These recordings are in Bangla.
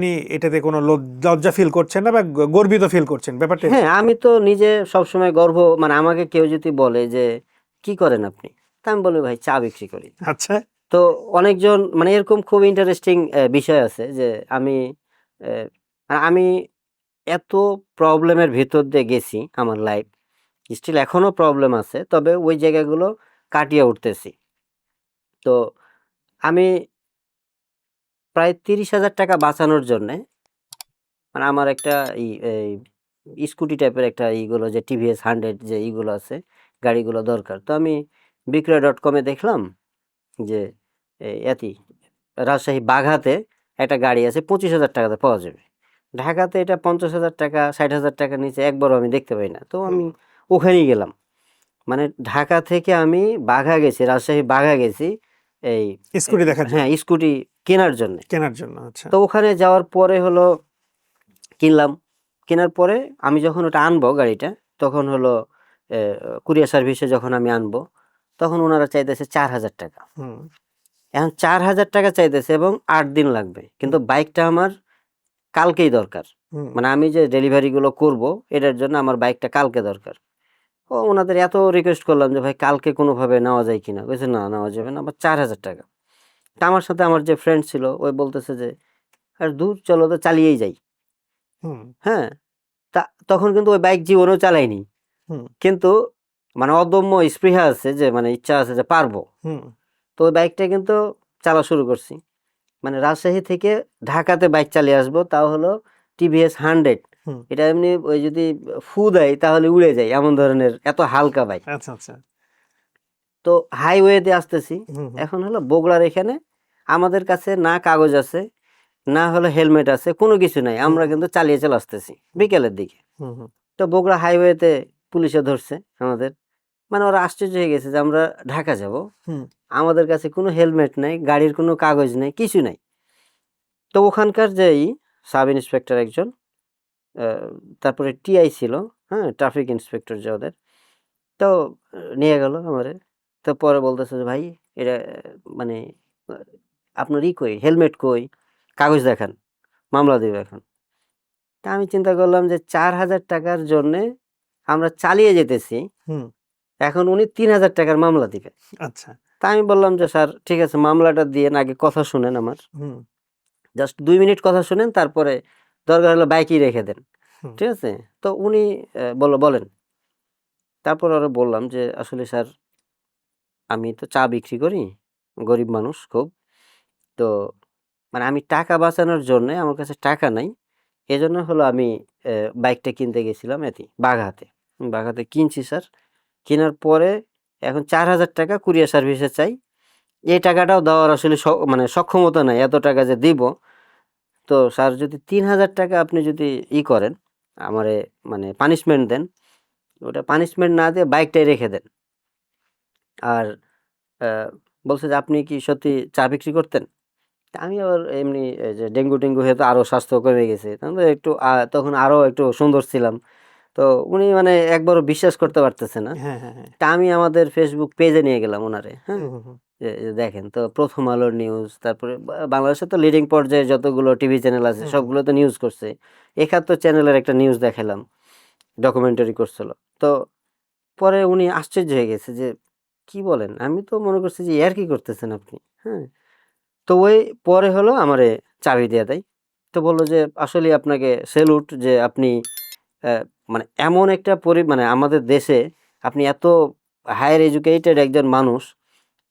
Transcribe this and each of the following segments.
আপনি এটাতে কোনো লজ- লজ্জা ফিল করছেন না বা গর্বিত ফিল করছেন? ব্যাপারটা হ্যাঁ আমি তো নিজে সবসময় গর্ব মানে আমাকে কেউ যদি বলে যে কি করেন আপনি? তা আমি বলি ভাই চা বিক্রি করি। আচ্ছা। তো অনেকজন মানে এরকম খুব ইন্টারেস্টিং বিষয় আছে যে আমি মানে আমি এত প্রবলেমের ভিতর দিয়ে গেছি আমার লাইফ স্টিল এখনও প্রবলেম আছে তবে ওই জায়গাগুলো কাটিয়ে উঠতেছি। তো আমি প্রায় তিরিশ হাজার টাকা বাঁচানোর জন্যে মানে আমার একটা এই স্কুটি টাইপের একটা ইগুলো যে টিভিএস হান্ড্রেড যে ইগুলো আছে গাড়িগুলো দরকার। তো আমি বিক্রয় ডট কমে দেখলাম যে এতি রাজশাহী বাঘাতে একটা গাড়ি আছে পঁচিশ হাজার টাকাতে পাওয়া যাবে। ঢাকাতে এটা পঞ্চাশ হাজার টাকা ষাট হাজার টাকার নিচে একবারও আমি দেখতে পাই না। তো আমি ওখানেই গেলাম। মানে ঢাকা থেকে আমি বাঘা গেছি রাজশাহী বাঘা গেছি এই স্কুটি দেখার হ্যাঁ স্কুটি কেনার জন্য। কেনার জন্য আচ্ছা। তো ওখানে যাওয়ার পরে হলো কিনলাম। কেনার পরে আমি যখন ওটা আনব গাড়িটা তখন হলো কুরিয়ার সার্ভিসে যখন আমি আনব তখন ওনারা চাইতেছে চার হাজার টাকা। এখন চার হাজার টাকা চাইতেছে এবং আট দিন লাগবে। কিন্তু বাইকটা আমার কালকেই দরকার। মানে আমি যে ডেলিভারিগুলো করব এটার জন্য আমার বাইকটা কালকে দরকার। ও ওনাদের এত রিকোয়েস্ট করলাম যে ভাই কালকে কোনোভাবে নেওয়া যায় কিনা? বলছে না নেওয়া যাবে না আমার চার হাজার টাকা। তা আমার সাথে আমার যে ফ্রেন্ড ছিল ওই বলতেছে যে আর দূর চলো তো চালিয়েই যাই। হুম। হ্যাঁ তা তখন কিন্তু ওই বাইক জীবনেও চালাইনি। কিন্তু মানে অদম্য স্পৃহা আছে যে মানে ইচ্ছা আছে যে পারব। হুম। তো ওই বাইকটা কিন্তু চালা শুরু করছি। মানে রাজশাহী থেকে ঢাকাতে বাইক চালিয়ে আসব তাও হলো টিভিএস হান্ড্রেড। এটা এমনি ওই যদি ফু দেয় তাহলে উড়ে যায় এমন ধরনের এত হালকা বাইক আচ্ছা আচ্ছা। তো হাইওয়েতে আসতেছি। এখন হলো বগুড়ার এখানে। আমাদের কাছে না কাগজ আছে না হলো হেলমেট আছে কোনো কিছু নাই। আমরা কিন্তু চালিয়ে চলে আসতেছি বিকেলের দিকে। তো বগুড়া হাইওয়েতে পুলিশে ধরছে আমাদের। মানে ওরা আশ্চর্য হয়ে গেছে যে আমরা ঢাকা যাব। আমাদের কাছে কোনো হেলমেট নাই গাড়ির কোনো কাগজ নেই কিছু নাই। তো ওখানকার যেই সাব ইন্সপেক্টর একজন তারপরে টিআই ছিল হ্যাঁ ট্রাফিক ইন্সপেক্টর যে ওদের তো নিয়ে গেল আমারে। তো পরে বলতেছে যে ভাই এটা মানে আপনার ই কই? হেলমেট কই? কাগজ দেখান মামলা দেবে এখন। তা আমি চিন্তা করলাম যে চার হাজার টাকার জন্যে আমরা চালিয়ে যেতেছি। এখন উনি তিন হাজার টাকার মামলা দিবে। আচ্ছা। তা আমি বললাম যে স্যার ঠিক আছে মামলাটা দিয়ে আগে কথা শুনেন আমার। হুম। জাস্ট দুই মিনিট কথা শুনেন তারপরে দরকার হলো বাইকই রেখে দেন। ঠিক আছে? তো উনি বলল বলেন। তারপর আরও বললাম যে আসলে স্যার আমি তো চা বিক্রি করি গরিব মানুষ খুব। তো মানে আমি টাকা বাঁচানোর জন্য আমার কাছে টাকা নাই। এজন্য হলো আমি বাইকটা কিনতে গেছিলাম এটি বাঘাতে বাঘাতে কিনছি স্যার। কেনার পরে এখন চার হাজার টাকা কুরিয়ার সার্ভিসে চাই। এই টাকাটাও দেওয়ার আসলে মানে সক্ষমতা নাই। এত টাকা যে দিব তো স্যার যদি তিন হাজার টাকা আপনি যদি ই করেন আমারে মানে পানিশমেন্ট দেন ওটা পানিশমেন্ট না দিয়ে বাইকটাই রেখে দেন। আর বলছে যে আপনি কি সত্যি চা বিক্রি করতেন? আমি আবার এমনি যে ডেঙ্গু টেঙ্গু হয়ে তো আরও স্বাস্থ্য কমে গেছে। তখন তো একটু তখন আরও একটু সুন্দর ছিলাম। তো উনি মানে একবারও বিশ্বাস করতে পারতেছে না। হ্যাঁ হ্যাঁ হ্যাঁ। তা আমি আমাদের ফেসবুক পেজে নিয়ে গেলাম ওনারে হ্যাঁ। দেখেন তো প্রথম আলোর নিউজ তারপরে বাংলাদেশে তো লিডিং পর্যায়ে যতগুলো টিভি চ্যানেল আছে সবগুলো তো নিউজ করছে। একাত্তর চ্যানেলের একটা নিউজ দেখালাম ডকুমেন্টারি করছিল। তো পরে উনি আশ্চর্য হয়ে গেছে যে কি বলেন? আমি তো মনে করছি যে ইয়ার কি করতেছেন আপনি? হ্যাঁ। তো ওই পরে হলো আমারে চাবি দিয়ে দেয়। তো বলল যে আসলে আপনাকে সেলুট যে আপনি মানে এমন একটা পরি মানে আমাদের দেশে আপনি এত হায়ার এডুকেটেড একজন মানুষ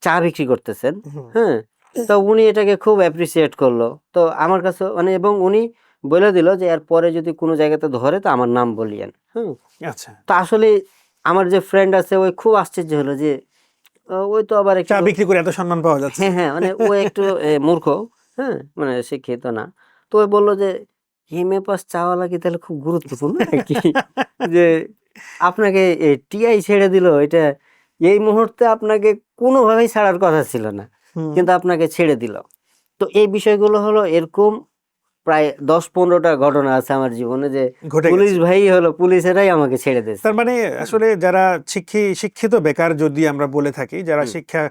চা বিক্রি করতেছেন হ্যাঁ? তো উনি এটাকে খুব অ্যাপ্রিসিয়েট করল। তো আমার কাছে মানে এবং উনি বলে দিল যে এর পরে যদি কোনো জায়গাতে ধরে তো আমার নাম বলিয়েন। হ্যাঁ আচ্ছা। তো আসলে আমার যে ফ্রেন্ড আছে ওই খুব আশ্চর্য হলো যে ওই তো আবার চা বিক্রি করে এত সম্মান পাওয়া যাচ্ছে। হ্যাঁ হ্যাঁ মানে ও একটু মূর্খ হ্যাঁ? মানে শিক্ষিত না। তো ওই বলল যে হিমে পাস চাওয়ালা কি তাহলে খুব গুরুত্বপূর্ণ যে আপনাকে টিআই ছেড়ে দিল এটা এই মুহূর্তে আপনাকে কোনোভাবেই ছাড়ার কথা ছিল না। কিন্তু আপনাকে ছেড়ে দিল। তো এই বিষয়গুলো হলো এরকম প্রায় দশ পনেরোটা ঘটনা আছে আমার জীবনে যে পুলিশ ভাই হলো পুলিশেরাই আমাকে ছেড়ে দেয় তার মানে আসলে যারা শিক্ষি শিক্ষিত বেকার যদি আমরা বলে থাকি যারা শিক্ষা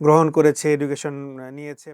গ্রহণ করেছে এডুকেশন নিয়েছে